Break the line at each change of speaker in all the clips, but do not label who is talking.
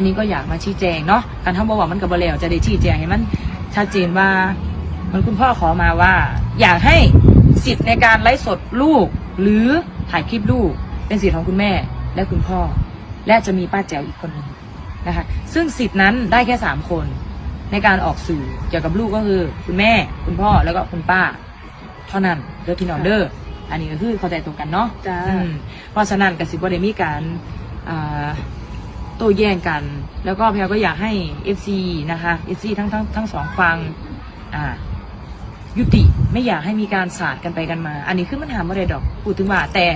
อันนี้ก็อยากมาชี้แจงเนาะการทำบอกว่ามันกับบแล้วจะได้ชี้แจงให้มันชัดเจนว่าเหมันคุณพ่อขอมาว่า อยากให้สิทธิ์ในการไลฟ์สดลูก หรือถ่ายคลิปลูก เป็นสิทธิ์ของคุณแม่และคุณพ่อ และจะมีป้าแจ๋วอีกคนหนึ่งนะคะซึ่งสิทธิ์นั้นได้แค่สามคน ในการออกสื่อเกี่ยวกับลูกก็คือคุณแม่ คุณพ่อแล้วก็คุณป้า เท่านั้นเด้อพี่น้องเด้ออันนี้ก็คือเข้าใจตรงกันเนาะ
จ้า
อืมเพราะฉะนั้นกสิบได้มีการอ่า โต้แย้งกัน แล้วก็พี่ก็อยากให้ FC นะคะ FC ทั้งทั้งทั้งสองฟังอ่ายุติไม่อยากให้มีการสาดกันไปกันมา อันนี้คือมันหาไม่ได้ดอกพูดถึงว่าแต่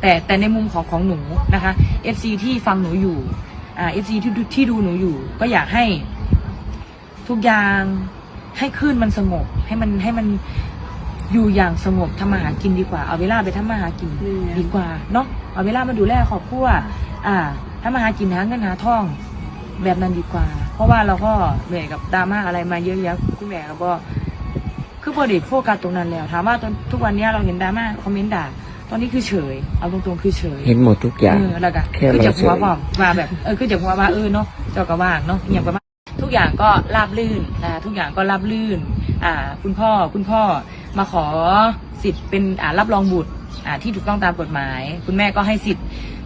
แต่แต่ในมุมของของหนูนะคะ FC ที่ฟังหนูอยู่อ่า FC ที่ที่ดูหนูอยู่ ก็อยากให้ทุกอย่างให้คลื่นมันสงบให้มันให้มันอยู่อย่างสงบทำมาหากินดีกว่า เอาเวลาไปทำมาหากินดีกว่าเนาะเอาเวลามาดูแลครอบครัวอ่า ทำมาหากินหาเงินหาทองแบบนั้นดีกว่า เพราะว่าเราก็เหนื่อยกับดราม่าอะไรมาเยอะแยะคุณแม่ก็คือพอดีโฟกัสตรงนั้นแล้ว ถามว่าตอนทุกวันนี้เราเห็นดราม่าคอมเมนต์ด่า ตอนนี้คือเฉย เอาตรงๆคือเฉย
เห็นหมดทุกอย่าง
เออแล้วก็
แค่
คือ
เรา
จากหัว
เฉย
บอกมาแบบเออคือจากหัวว่าเออเนาะเจ้าก็ว่างเนาะอหย่างประมาณทุกอย่างก็ราบลื่นนะทุกอย่างก็ราบลื่น อ่า คุณพ่อคุณพ่อมาขอสิทธิ์เป็นอ่ารับรองบุตรอ่าที่ถูกต้องตามกฎหมาย คุณแม่ก็ให้สิทธิ์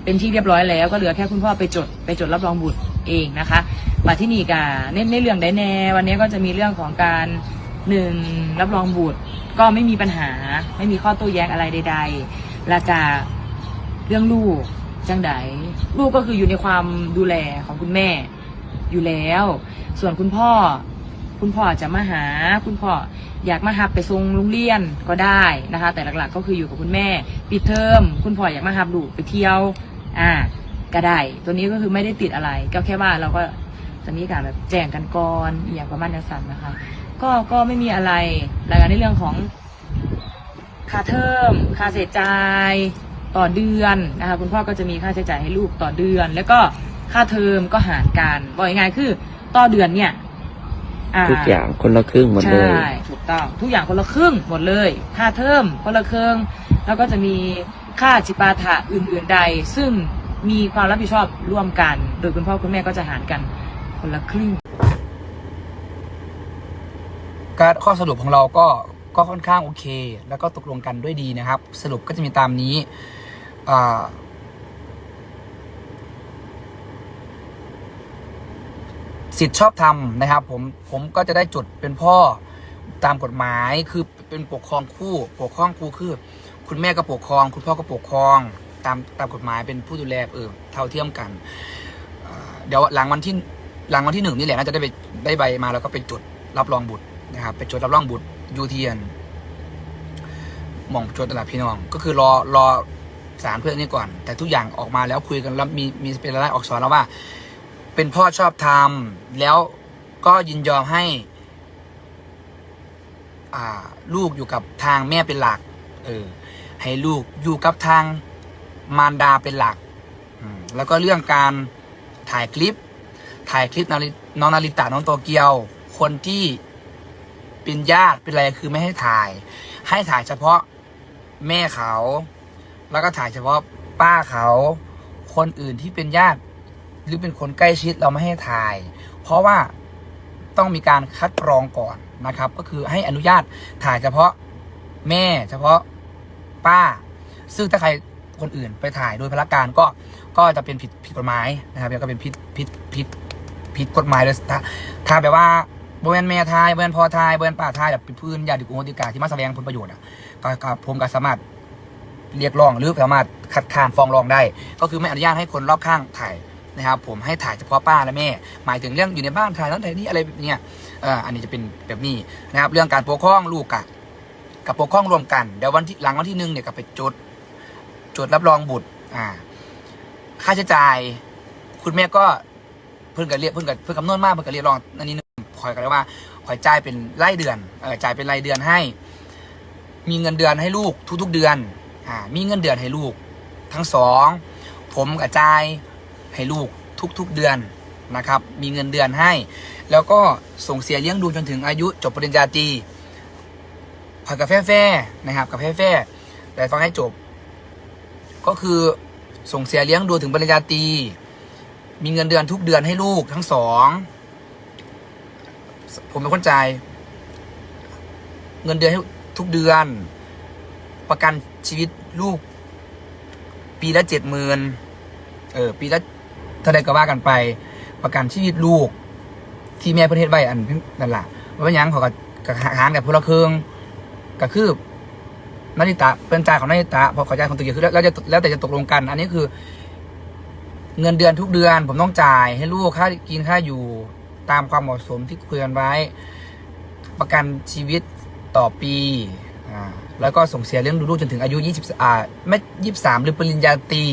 เป็นที่เรียบร้อยแล้ว ก็เหลือแค่คุณพ่อไปจดไปจดรับรองบุตรเองนะคะมาที่นี่กาเน้นในเรื่องไดแน่ วันนี้ก็จะมีเรื่องของการหนึ่งรับรองบุตรก็ไม่มีปัญหาไม่มีข้อโต้แย้งอะไรใด ๆ และกาเรื่องลูกจังไดลูกก็คืออยู่ในความดูแลของคุณแม่อยู่แล้ว ส่วนคุณพ่อ คุณพ่อจะมาหา คุณพ่ออยากมาหับไปส่งโรงเรียนก็ได้นะคะ แต่หลักๆ ก็คืออยู่กับคุณแม่ปิดเทอมคุณพ่ออยากมาหับลูกไปเที่ยว อ่า ก็ได้ ตัวนี้ก็คือไม่ได้ติดอะไร ก็แค่ว่าเราก็จะมีการแบบแจ้งกันก่อนอหย่างประมาณนั้นสันนะคะ ก็ก็ไม่มีอะไรรายงานในเรื่องของค่าเทอมค่าใช้จ่ายต่อเดือนนะคะคุณพ่อก็จะมีค่าใช้จ่ายให้ลูกต่อเดือน แล้วก็ค่าเทอมก็หารกันบอกยังไงายๆคือต่อเดือนเนี่ยอ่า
ทุกอย่างคนละครึ่งหมดเลย
ใช่ถูกต้องทุกอย่างคนละครึ่งหมดเลย ค่าเทอมคนละครึ่งแล้วก็จะมี ค่าจิปาถะอื่น ๆ ใด ซึ่งมีความรับผิดชอบร่วมกัน โดยคุณพ่อคุณแม่ก็จะหารกันคนละครึ่ง
การข้อสรุปของเราก็ก็ค่อนข้างโอเค แล้วก็ตกลงกันด้วยดีนะครับ สรุปก็จะมีตามนี้อ่าสิทธิ์ชอบธรรมนะครับผมผมก็จะได้จดเป็นพ่อตามกฎหมายคือเป็นปกครองคู่ ปกครองคู่คือ คุณแม่ก็ปกครอง คุณพ่อก็ปกครอง ตามตามกฎหมายเป็นผู้ดูแลเออเท่าเทียมกันเดี๋ยวหลังวันที่หลังวันที่หนึ่งนี่แหละน่าจะได้ไปได้ใบมาแล้วก็ไปจดรับรองบุตรนะครับไปจดรับรองบุตรยูเทียนหม่องจดตลาดพี่น้อง ก็คือรอรอสารเพื่อนนี้ก่อน แต่ทุกอย่างออกมาแล้วคุยกันแล้วมีมีเป็นรายลักษณ์อักษรแล้วว่า เป็นพ่อชอบทำแล้วก็ยินยอมให้อ่าลูกอยู่กับทางแม่เป็นหลัก เออ ให้ลูกอยู่กับทางมารดาเป็นหลักแล้วก็เรื่องการถ่ายคลิป ถ่ายคลิปน้องนาริตะน้องโตเกียว คนที่เป็นญาติเป็นอะไรคือไม่ให้ถ่าย ให้ถ่ายเฉพาะแม่เขา แล้วก็ถ่ายเฉพาะป้าเขา คนอื่นที่เป็นญาติหรือเป็นคนใกล้ชิดเราไม่ให้ถ่าย เพราะว่าต้องมีการคัดกรองก่อนนะครับ ก็คือให้อนุญาตถ่ายเฉพาะแม่เฉพาะ ป้า ซึ่งถ้าใครคนอื่นไปถ่ายโดยพละการก็ก็จะเป็นผิดผิดกฎหมายนะครับแล้วก็เป็นผิดผิดผิดผิดกฎหมายเลยถ้าถ้าแบบว่าบริเวณแม่ทายบริเวณพ่อทายบริเวณป้าทายแบบพื้นญาติกุโหติกาที่มาแสดงผลประโยชน์อะก็ก็ผมก็สามารถเรียกร้องหรือสามารถคัดค้านฟ้องร้องได้ ก็คือไม่อนุญาตให้คนรอบข้างถ่ายนะครับผมให้ถ่ายเฉพาะป้าและแม่ หมายถึงเรื่องอยู่ในบ้านถ่ายนั้นถ่ายนี่อะไรแบบเนี้ยเอออันนี้จะเป็นแบบนี้นะครับเรื่องการปกครองลูกกับ กับปกครองรวมกันเดี๋ยววันที่หลังวันที่หนึ่งเนี่ยก็ไปจดจดรับรองบุตรอ่า ค่าใช้จ่าย คุณแม่ก็เพิ่นกับเรียกเพิ่นกับเพิ่นคำนวณมากเพิ่นกับเรียกรองอันนี้นึงคอยกันเลยว่าคอยจ่ายเป็นรายเดือนเออจ่ายเป็นรายเดือนให้ มีเงินเดือนให้ลูกทุก ๆเดือนอ่ามีเงินเดือนให้ลูก ทั้งสองผมกับจ่ายให้ลูกทุก ๆเดือนนะครับ มีเงินเดือนให้ แล้วก็ส่งเสียเลี้ยงดูจนถึงอายุจบปริญญาตรี ผ่อนกับแฟ่ๆนะครับกับแฟ่ๆแต่ฟังให้จบ ก็คือส่งเสียเลี้ยงดูถึงปริญญาตรีมีเงินเดือนทุกเดือนให้ลูกทั้งสองผมเป็นคนจ่ายเงินเดือนให้ทุกเดือน ประกันชีวิตลูก ปีละเจ็ดหมื่นเออ ปีละเท่าใดก็ว่ากันไป ประกันชีวิตลูก ที่แม่เพื่อนเฮ็ดไว้อันนั่นแหละว่าหยังเขาก็กับหารกับพลเครื่อง ก็คือนาฬิตาเป็นจ่ายของนาฬิตาพอขาจ่ายของตัวเองคือแล้วแล้วจะแล้วแต่จะตกลงกัน อันนี้คือ เงินเดือนทุกเดือน ผมต้องจ่ายให้ลูกค่ากินค่าอยู่ตามความเหมาะสมที่คุยกันไว้ ประกันชีวิตต่อปีอ่าแล้วก็ส่งเสียเลี้ยงดูลูกจนถึงอายุ20อ่าไม่23 หรือปริญญาตรี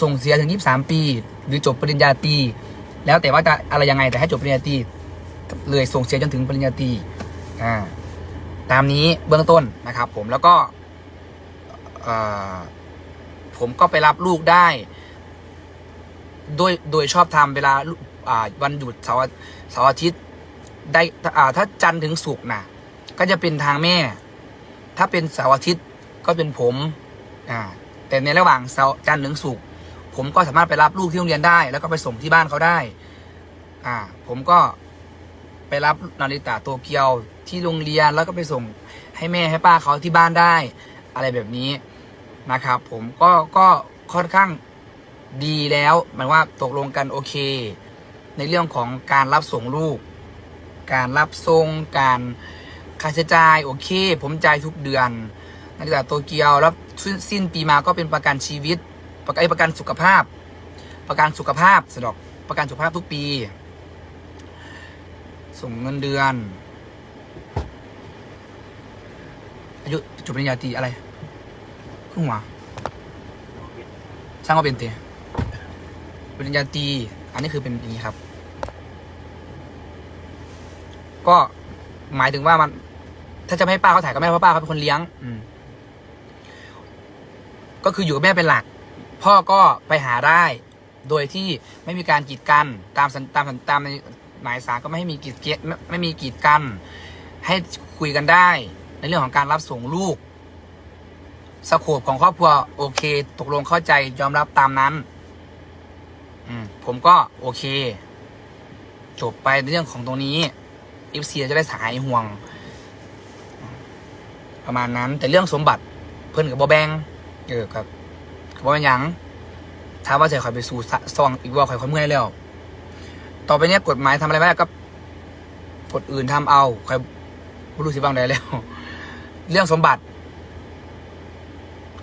ส่งเสียถึง 23 ปี หรือจบปริญญาตรีแล้วแต่ว่าจะอะไรยังไงแต่ให้จบปริญญาตรีเลยส่งเสียจนถึงปริญญาตรีอ่า ตามนี้เบื้องต้นนะครับ ผมแล้วก็ผมก็ไปรับลูกได้ โดยโดยชอบทำเวลาวันหยุดเสาร์เสาร์อาทิตย์ได้ถ้าจันทร์ถึงศุกร์นะก็จะเป็นทางแม่ ถ้าเป็นเสาร์อาทิตย์ก็เป็นผมแต่ในระหว่างเสาร์จันทร์ถึงศุกร์ผมก็สามารถไปรับลูกที่โรงเรียนได้ แล้วก็ไปส่งที่บ้านเขาได้ อ่า ผมก็ ไปรับนาริตะโตเกียวที่โรงเรียนแล้วก็ไปส่งให้แม่ให้ป้าเขาที่บ้านได้ อะไรแบบนี้นะครับ ผมก็ก็ค่อนข้างดีแล้วหมายว่าตกลงกันโอเค ในเรื่องของการรับส่งลูก การรับส่งการค่าใช้จ่ายโอเค ผมจ่ายทุกเดือนนักาโตเกียวแล้วสิ้นปีมาก็เป็นประกันชีวิต ประกันประกันสุขภาพ ประกันสุขภาพสะดอกประกันสุขภาพทุกปี ส่งเงินเดือน อายุจบปริญญาตรีอะไรครึ่งหัวสร้างว่าเป็นเตปริญญาตรีอันนี้คือเป็นอย่างนี้ครับ ก็หมายถึงว่ามัน ถ้าจะไม่ให้ป้าเขาถ่ายก็ไม่เพราะป้าเขาเป็นคนเลี้ยง อืม ก็คืออยู่กับแม่เป็นหลัก พ่อก็ไปหาได้ โดยที่ไม่มีการกีดกันตามตามตามใน หมายสารก็ไม่ให้มีกีดเกยไม่ไม่มีกีดกันให้คุยกันได้ ในเรื่องของการรับส่งลูกสโคปของครอบครัวโอเค ตกลงเข้าใจยอมรับตามนั้นอืมผมก็โอเค จบไปในเรื่องของตรงนี้เอฟซีจะได้สายห่วง ประมาณนั้น แต่เรื่องสมบัติเพื่อนกับบอแบงเออกับกับบอเป็นหยังถามว่าจะคอยไปสู่ซองอีกว่าคอยคอยเมื่อยแล้ว ต่อไปเนี้ยกฎหมายทำอะไรไม่ได้ก็กฎอื่นทำเอาใคอยบรู้สิบ้างได้แล้ว เรื่องสมบัติ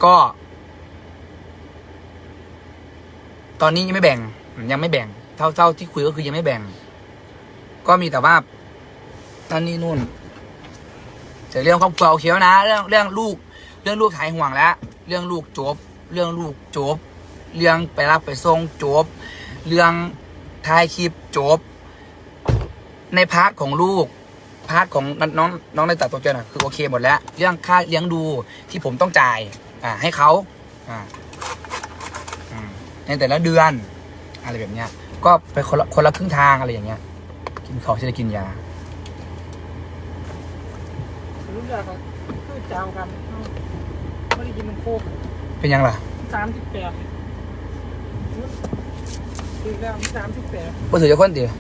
ก็ ตอนนี้ยังไม่แบ่ง ยังไม่แบ่ง เท่าเท่าที่คุยก็คือยังไม่แบ่ง ก็มีแต่ว่านั่นนี่นู่นแต่เรื่องครอบครัวโอเคแล้วนะ เรื่องเรื่องลูก เรื่องลูกหายห่วงแล้ว เรื่องลูกจบ เรื่องลูกจบ เรื่องไปรับไปส่งจบ เรื่อง ถ่ายคลิปจบ ในพาร์ทของลูก พาร์ทของน้องน้องในตัดตัวเจนอะคือโอเคหมดแล้ว เรื่องค่าเลี้ยงดูที่ผมต้องจ่าย อ่า ให้เขาอ่าอืมในแต่ละเดือน อะไรแบบเนี้ย ก็ไปคนละคนละครึ่งทางอะไรอย่างเงี้ย กินของจะได้กินยา
รู้จักก็คือเจ้ากันไม่ได้กินมันโคก
เป็นยังล่ะ
สามสิบแปด คือแล้วสามสิบแปด
บ่ถือจะคนเดียว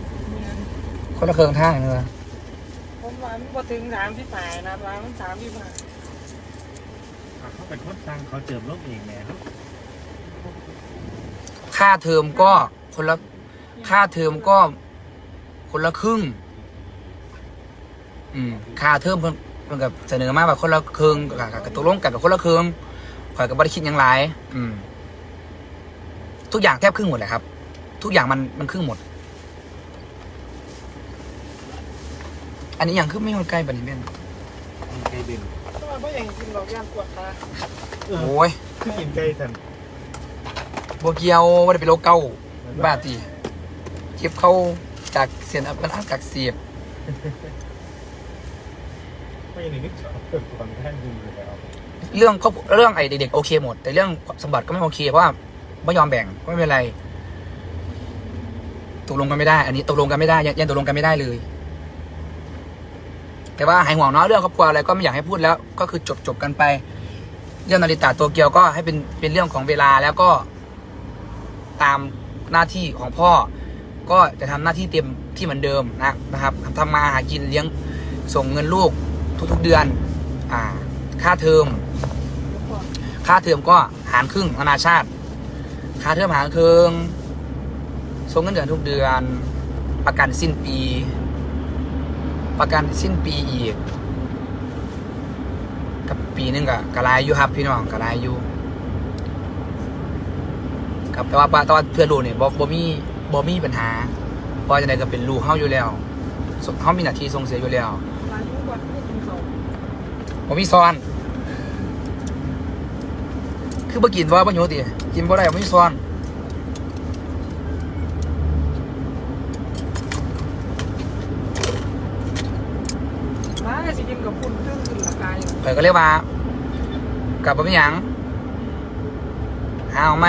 คนละเครื่องทางเลย
ผมว่ามันพอถึงสามสิบแปดนะร้านมันสามสิบห้า
เขาเป็นคนสร้างเขาเติมโลกเองแหละครับ
ค่าเทอมก็คนละค่าเทอมก็คนละครึ่ง อืมค่าเทอมเพิ่นเพิ่นกับเสนอมาแบบคนละครึ่งกับกับตกลงกันแบบคนละครึ่งข่อยก็บ่ได้คิดหยังหลาย อืม ทุกอย่างแทบครึ่งหมดเลยครับ ทุกอย่างมันมันครึ่งหมด อันนี้อย่างคือไม่คนใกล้บัดนี้แม่น
มีไก่เด่น
ทำไมไม่อย่างกินหรอกย่านปวดขา
เออ
โอ้ย
คือกินไก่ทัน
โบเกียวว่าได้เป็นโรคเก้าบ้าตีเก็บเข้าจากเสียนมันอักกักเสียบ
ไม่อย่างนี้นึกชอบเปิดก่อนแท่นดูเลยแล้ว
เรื่องครอบเรื่องไอ้เด็กๆโอเคหมด แต่เรื่องสมบัติก็ไม่โอเคเพราะว่าไม่ยอมแบ่งก็ไม่เป็นไร ตกลงกันไม่ได้ อันนี้ตกลงกันไม่ได้ยังยังตกลงกันไม่ได้เลย แต่ว่าหายห่วงเนาะเรื่องครอบครัวอะไรก็ไม่อยากให้พูดแล้ว ก็คือจบจบกันไป เรื่องนาฬิตาตัวเกียวก็ให้เป็นเป็นเรื่องของเวลาแล้วก็ ตามหน้าที่ของพ่อ ก็จะทำหน้าที่เต็มที่เหมือนเดิมนะนะครับทำมาหากินเลี้ยงส่งเงินลูกทุกๆเดือน อ่า ค่าเทอม ค่าเทอมก็หารครึ่งนานาชาติ ค่าเทอมหารครึ่ง ส่งเงินเดือนทุกเดือน ประกันสิ้นปี ประกันสิ้นปีอีก กับปีนึงกับกะลายอยู่ครับพี่น้องกะลายอยู่ครับแต่ว่าแต่ว่าเพื่อนลูกเนี่ยบ่บ่มีบ่มีปัญหาเพราะจะไดก็เป็นลูกเฮาอยู่แล้วเฮามีหน้าที่ส่งเสียอยู่แล้ว
หลายทุกวันไม่กินเขา
บ่มีซ้อน คือบ่กินว่าบ่หิวติกินบ่ได้บ่มีซ้อน
มาสิกินกับคุณตึ้งขึ้นละกาย
ข่ อยก็เรียกว่ากับบ่มีหยังหาเอาไหม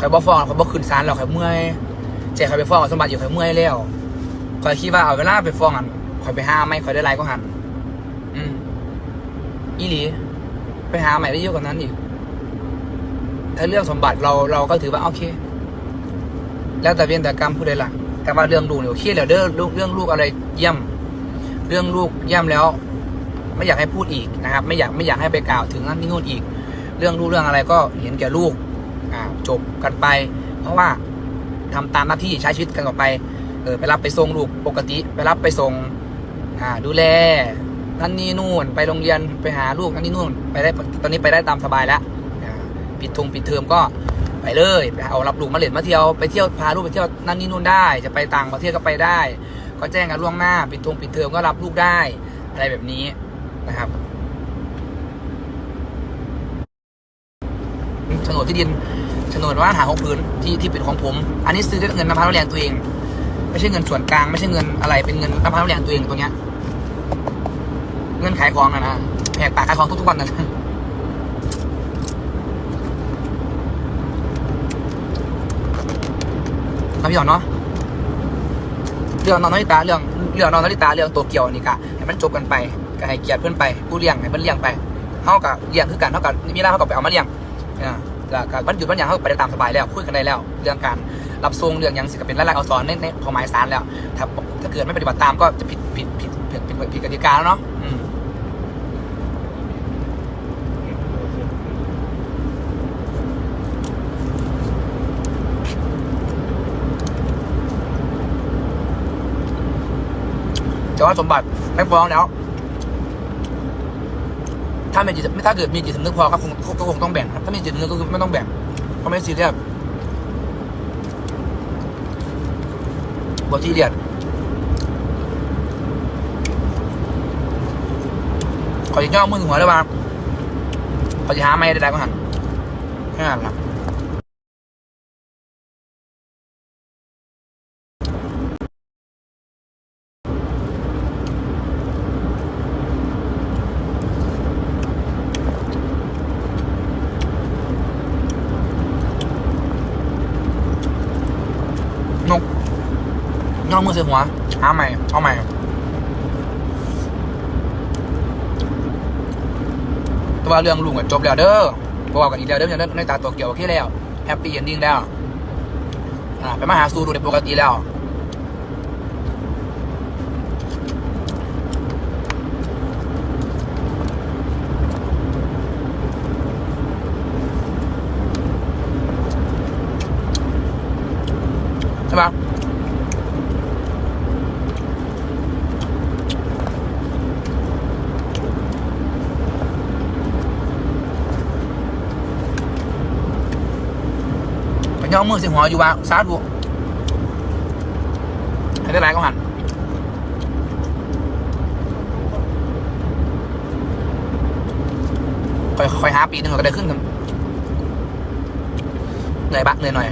ข่อยบ่ฟ้องข่อยบ่ขึ้นศาลหรอกข่อยเมื่อยใจข่อยไปฟ้องสมบัติอยู่ข่อยเมื่อยแล้วข่อยคิดว่าเอาเวลาไปฟ้องอันข่อยไปหาไหมข่อยได้หลายกว่าหัน อืมอีหลี ไปหาใหม่ได้เยอะกว่านั้นอีก ถ้าเรื่องสมบัติเราเราก็ถือว่าโอเค แล้วแต่เวียนแต่กรรมผู้ใดล่ะ แต่ว่าเรื่องลูกเนี่ยโอเคแล้วเด้อเรื่องเรื่องลูกอะไรเยี่ยม เรื่องลูกเยี่ยมแล้ว ไม่อยากให้พูดอีกนะครับ ไม่อยากไม่อยากให้ไปกล่าวถึงนั่นนี่นู่นอีก เรื่องลูกเรื่องอะไรก็เห็นแก่ลูกจบกันไป เพราะว่าทำตามหน้าที่ใช้ชีวิตกันต่อไปเออไปรับไปส่งลูกปกติ ไปรับไปส่งดูแลนั่นนี่นู่น ไปโรงเรียนไปหาลูกนั่นนี่นู่น ไปได้ตอนนี้ไปได้ตามสบายแล้วปิดทงปิดเทอมก็ไปเลยไปเอารับลูกมาเล่นมาเที่ยวไปเที่ยวพาลูกไปเที่ยวนั่นนี่นู่นได้ จะไปต่างประเทศก็ไปได้ ก็แจ้งกันล่วงหน้า ปิดทงปิดเทอมก็รับลูกได้ อะไรแบบนี้ นะครับโฉนดที่ดินโฉนดว่าหาของพื้นที่ที่เป็นของผม อันนี้ซื้อด้วยเงินน้ำพักน้ำแรงตัวเอง ไม่ใช่เงินส่วนกลางไม่ใช่เงินอะไรเป็นเงินน้ำพักน้ำแรงตัวเองตัวเนี้ย เงินขายของนะนะแหกปากขายของทุกๆวันนะน้ำหยอดเนาะเรื่องนองนาริตาเรื่องเรื่องนองนาริตาเรื่องตัวเกี่ยวนี่กะให้มันจบกันไป ก็ให้เกียรติเพื่อนไปผู้เลี้ยงให้เพื่อนเลี้ยงไปเท่ากับเลี้ยงคือกันเท่ากับมีเวลาเท่ากับไปเอามาเลี้ยงอ่าแล้วก็วันหยุดวันหยังเขาก็ไปตามสบายแล้วคุยกันได้แล้ว เรื่องการรับทรงเรื่องยังสิก็เป็นรายละเอียดอักษรในในขอหมายสารแล้ว ถ้าถ้าเกิดไม่ปฏิบัติตามก็จะผิดผิดผิดผิดผิดผิดกติกาแล้วเนาะอืมแต่ว่าสมบัติไม่ฟ้องแล้ว ถ้าไม่จิตถ้าเกิดมีจิตสำนึกพอก็คงก็คงต้องแบ่งครับถ้ามีจิตสำนึกก็คือไม่ต้องแบ่งเพราะไม่ซีเรียสบอที่เรียสขอจะย่อมือหัวได้ป่ะขอจะหาไม่ได้ก็หันแค่นั้นละนก ย่อมือใส่หัวหาใหม่เอาใหม่แต่ว่าเรื่องลุงจบแล้วเด้อบอกกันอีกแล้วเด้อในในตาตัวเกี่ยวโอเคแล้วแฮปปี้เอนดิ้งแล้วอ่าไปมาหาสูดูในปกติแล้วใช่ปะ ไปย่อมือสิหัวอยู่ว่าสาธุให้ได้ไรก็หันค่อยค่อยหาปีหนึ่งก็ได้ขึ้นกันเหนื่อยบะเหนื่อยหน่อย